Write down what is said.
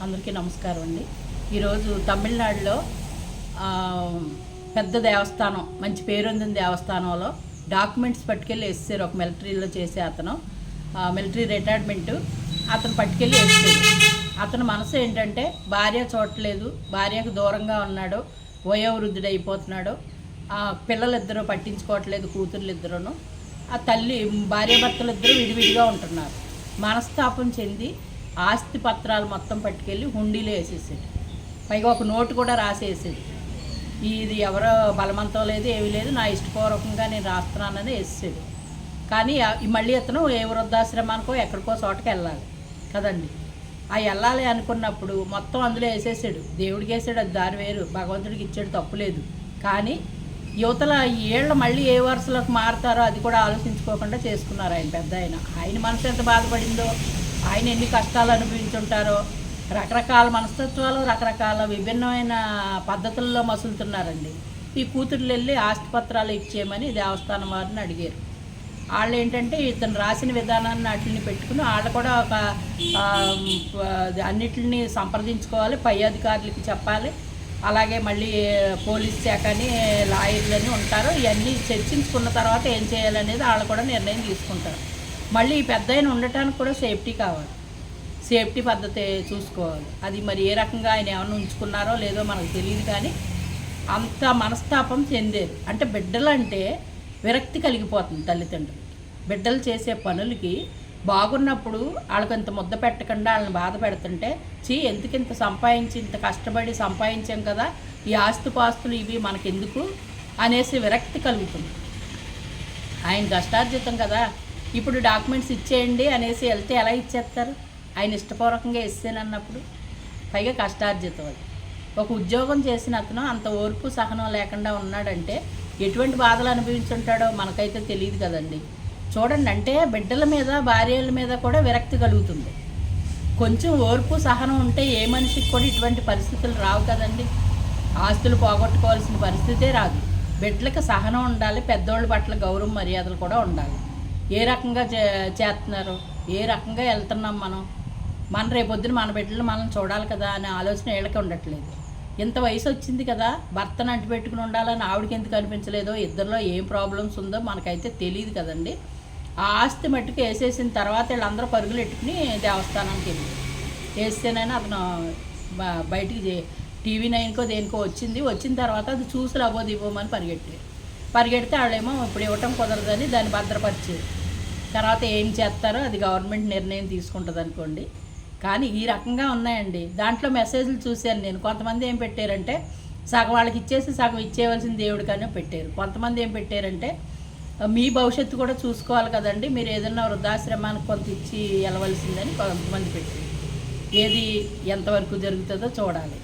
అందరికీ నమస్కారం అండి. ఈరోజు తమిళనాడులో పెద్ద దేవస్థానం మంచి పేరొందిన దేవస్థానంలో డాక్యుమెంట్స్ పట్టుకెళ్ళి వేసారు ఒక మిలిటరీలో చేసే అతను మిలిటరీ రిటైర్మెంట్ అతను పట్టుకెళ్ళి వేసాడు అతని మనసు ఏంటంటే భార్య చూడట్లేదు భార్యకు దూరంగా ఉన్నాడు వయోవృద్ధుడు అయిపోతున్నాడు ఆ, పిల్లలిద్దరూ పట్టించుకోవట్లేదు కూతుర్లు ఆ తల్లి భార్యాభర్తలు ఇద్దరు విడివిడిగా ఉంటున్నారు. మనస్తాపం చెంది ఆస్తి పత్రాలు మొత్తం పట్టుకెళ్ళి హుండీలో వేసేసాడు పైగా ఒక నోటు కూడా రాసేసాడు ఇది ఎవరో బలవంతం లేదు ఏమీ లేదు నా ఇష్టపూర్వకంగా నేను రాస్తున్నానని వేసాడు కానీ మళ్ళీ అతను ఏ వృద్ధాశ్రమానికో ఎక్కడికో చోటకి వెళ్ళాలి కదండి. ఆ వెళ్ళాలి అనుకున్నప్పుడు మొత్తం అందులో వేసేసాడు. దేవుడికి వేసాడు అది దారి వేరు భగవంతుడికి ఇచ్చాడు తప్పులేదు కానీ యువతల ఈ ఏళ్ళు మళ్ళీ ఏ వరుసలోకి మారుతారో అది కూడా ఆలోచించుకోకుండా చేసుకున్నారు ఆయన పెద్ద ఆయన. ఆయన మనసు ఎంత బాధపడిందో ఆయన ఎన్ని కష్టాలు అనుభవించుంటారో రకరకాల మనస్తత్వాలు రకరకాల విభిన్నమైన పద్ధతుల్లో మసులుతున్నారండి. ఈ కూతుర్లు వెళ్ళి ఆస్తి పత్రాలు ఇచ్చేయమని దేవస్థానం వారిని అడిగారు. వాళ్ళు ఏంటంటే ఇతను రాసిన విధానాన్ని వాటిని పెట్టుకుని వాళ్ళు కూడా ఒక అన్నిటిని సంప్రదించుకోవాలి పై అధికారులకి చెప్పాలి. అలాగే మళ్ళీ పోలీస్ శాఖని లాయర్లని ఉంటారు. ఇవన్నీ చర్చించుకున్న తర్వాత ఏం చేయాలనేది వాళ్ళు కూడా నిర్ణయం తీసుకుంటారు. మళ్ళీ ఈ పెద్ద ఆయన ఉండటానికి కూడా సేఫ్టీ కావాలి. సేఫ్టీ పద్ధతి చూసుకోవాలి. అది మరి ఏ రకంగా ఆయన ఏమైనా ఉంచుకున్నారో లేదో మనకు తెలియదు కానీ అంత మనస్తాపం చెందేది. అంటే బిడ్డలంటే విరక్తి కలిగిపోతుంది తల్లిదండ్రులు బిడ్డలు చేసే పనులకి బాగున్నప్పుడు వాళ్ళకి ఇంత ముద్ద పెట్టకుండా వాళ్ళని బాధ పెడుతుంటే చీ ఎందుకు ఇంత సంపాదించి ఇంత కష్టపడి సంపాదించాం కదా ఈ ఆస్తుపాస్తులు ఇవి మనకెందుకు అనేసి విరక్తి కలుగుతుంది. ఆయన కష్టార్జితం కదా. ఇప్పుడు డాక్యుమెంట్స్ ఇచ్చేయండి అనేసి వెళ్తే ఎలా ఇచ్చేస్తారు? ఆయన ఇష్టపూర్వకంగా ఇస్తేనన్నప్పుడు పైగా కష్టార్జితం అది. ఒక ఉద్యోగం చేసిన అతను అంత ఓర్పు సహనం లేకుండా ఉన్నాడంటే ఎటువంటి బాధలు అనుభవించుంటాడో మనకైతే తెలియదు కదండి. చూడండి అంటే బిడ్డల మీద భార్యల మీద కూడా విరక్తి కలుగుతుంది. కొంచెం ఓర్పు సహనం ఉంటే ఏ మనిషికి కూడా ఇటువంటి పరిస్థితులు రావు కదండి. ఆస్తులు పోగొట్టుకోవాల్సిన పరిస్థితే రాదు. బిడ్డలకు సహనం ఉండాలి పెద్దోళ్ళ పట్ల గౌరవం మర్యాదలు కూడా ఉండాలి. ఏ రకంగా చే- చేస్తున్నారు? ఏ రకంగా వెళ్తున్నాం మనం? మన రేపొద్దున మన బిడ్డలు మనం చూడాలి కదా అనే ఆలోచన వీళ్ళకి ఉండట్లేదు. ఇంత వయసు వచ్చింది కదా భర్తను అంటి పెట్టుకుని ఉండాలని ఆవిడకి ఎందుకు అనిపించలేదో ఇద్దరిలో ఏం ప్రాబ్లమ్స్ ఉందో మనకైతే తెలియదు కదండి. ఆ ఆస్తి మట్టుకు వేసేసిన తర్వాత వీళ్ళందరూ పరుగులు ఎట్టుకుని దేవస్థానానికి వెళ్ళి. వేస్తేనైనా అతను బ- బయటికి టీవీ నైన్కో దేనికో వచ్చింది. వచ్చిన తర్వాత అది చూసి లబోది ఇవ్వమని పరిగెట్టారు. పరిగెడితే వాళ్ళేమో ఇప్పుడు ఇవ్వటం కుదరదని దాన్ని భద్రపరిచేది తర్వాత ఏం చేస్తారో అది గవర్నమెంట్ నిర్ణయం తీసుకుంటుంది అనుకోండి. కానీ ఈ రకంగా ఉన్నాయండి. దాంట్లో మెసేజ్లు చూశాను నేను. కొంతమంది ఏం పెట్టారంటే సగం వాళ్ళకి ఇచ్చేసి సగం ఇచ్చేయవలసిన దేవుడికనే పెట్టారు. కొంతమంది ఏం పెట్టారంటే మీ భవిష్యత్తు కూడా చూసుకోవాలి కదండి. మీరు ఏదైనా వృద్ధాశ్రమానికి కొంత ఇచ్చి వెళ్ళవలసిందని కొంతమంది పెట్టారు. ఏది ఎంతవరకు జరుగుతుందో చూడాలి.